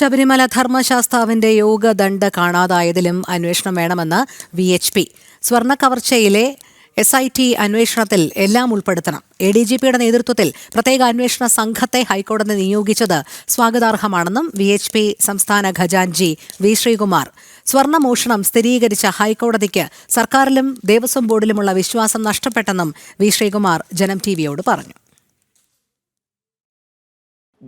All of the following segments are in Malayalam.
ശബരിമല ധർമ്മശാസ്താവിന്റെ യോഗദണ്ഡ് കാണാതായതിലും അന്വേഷണം വേണമെന്ന് വി എച്ച് പി. സ്വർണ കവർച്ചയിലെ എസ് ഐ ടി അന്വേഷണത്തിൽ എല്ലാം ഉൾപ്പെടുത്തണം. എ ഡി ജി പിയുടെ നേതൃത്വത്തിൽ പ്രത്യേക അന്വേഷണ സംഘത്തെ ഹൈക്കോടതി നിയോഗിച്ചത് സ്വാഗതാർഹമാണെന്നും വി എച്ച് പി സംസ്ഥാന ഖജാൻജി വി ശ്രീകുമാർ. സ്വർണമോഷണം സ്ഥിരീകരിച്ച ഹൈക്കോടതിക്ക് സർക്കാരിലും ദേവസ്വം ബോർഡിലുമുള്ള വിശ്വാസം നഷ്ടപ്പെട്ടെന്നും വി ശ്രീകുമാർ ജനം ടി വിയോട് പറഞ്ഞു.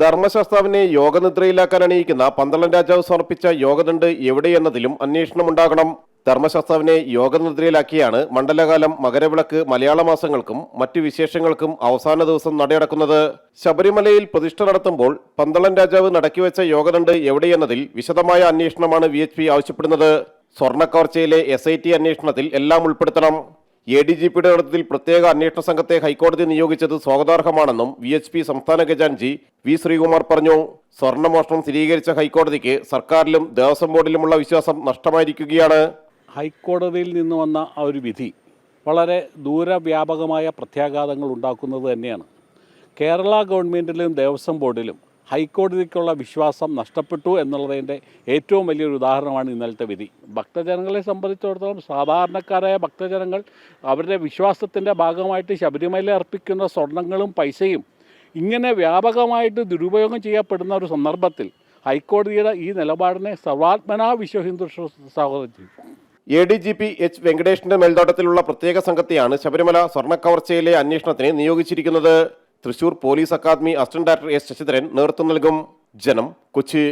ധർമ്മശാസ്താവിനെ യോഗനിദ്രയിലാക്കാൻ അണിയിക്കുന്ന പന്തളം രാജാവ് സമർപ്പിച്ച യോഗദണ്ഡ് എവിടെയെന്നതിലും അന്വേഷണമുണ്ടാകണം. ധർമ്മശാസ്താവിനെ യോഗനിദ്രയിലാക്കിയാണ് മണ്ഡലകാലം മകരവിളക്ക് മലയാള മാസങ്ങൾക്കും മറ്റു വിശേഷങ്ങൾക്കും അവസാന ദിവസം നടയടക്കുന്നത്. ശബരിമലയിൽ പ്രതിഷ്ഠ നടത്തുമ്പോൾ പന്തളം രാജാവ് നടക്കിവെച്ച യോഗദണ്ഡ് എവിടെയെന്നതിൽ വിശദമായ അന്വേഷണമാണ് വി ആവശ്യപ്പെടുന്നത്. സ്വർണക്കവർച്ചയിലെ എസ് ഐ ടി അന്വേഷണത്തിൽ എല്ലാം ഉൾപ്പെടുത്തണം. എ ഡി ജി പിയുടെ നേതൃത്വത്തിൽ പ്രത്യേക അന്വേഷണ സംഘത്തെ ഹൈക്കോടതി നിയോഗിച്ചത് സ്വാഗതാർഹമാണെന്നും വി എച്ച് പി സംസ്ഥാന ഖജാൻജി വി ശ്രീകുമാർ പറഞ്ഞു. സ്വർണമോഷണം സ്ഥിരീകരിച്ച ഹൈക്കോടതിക്ക് സർക്കാരിലും ദേവസ്വം ബോർഡിലുമുള്ള വിശ്വാസം നഷ്ടമായിരിക്കുകയാണ്. ഹൈക്കോടതിയിൽ നിന്ന് വന്ന ആ ഒരു വിധി വളരെ ദൂരവ്യാപകമായ പ്രത്യാഘാതങ്ങൾ ഉണ്ടാക്കുന്നത് തന്നെയാണ്. കേരള ഗവൺമെന്റിലും ദേവസ്വം ബോർഡിലും ഹൈക്കോടതിക്കുള്ള വിശ്വാസം നഷ്ടപ്പെട്ടു എന്നുള്ളതിന്റെ ഏറ്റവും വലിയൊരു ഉദാഹരണമാണ് ഇന്നലത്തെ വിധി. ഭക്തജനങ്ങളെ സംബന്ധിച്ചിടത്തോളം സാധാരണക്കാരായ ഭക്തജനങ്ങൾ അവരുടെ വിശ്വാസത്തിന്റെ ഭാഗമായിട്ട് ശബരിമല അർപ്പിക്കുന്ന സ്വർണങ്ങളും പൈസയും ഇങ്ങനെ വ്യാപകമായിട്ട് ദുരുപയോഗം ചെയ്യപ്പെടുന്ന ഒരു സന്ദർഭത്തിൽ ഹൈക്കോടതിയുടെ ഈ നിലപാടിനെ സർവാത്മനാ വിശ്വ ഹിന്ദു സ്വാഗതം A D G P H വെങ്കടേഷിന്റെ മേൽനോട്ടത്തിലുള്ള പ്രത്യേക സംഘത്തെയാണ് ശബരിമല സ്വർണക്കവർച്ചയിലെ അന്വേഷണത്തിന് നിയോഗിച്ചിരിക്കുന്നത്. Thrissur police academy assistant director S Sasidharan നേതൃത്വം നൽകും ജനം കൊച്ചി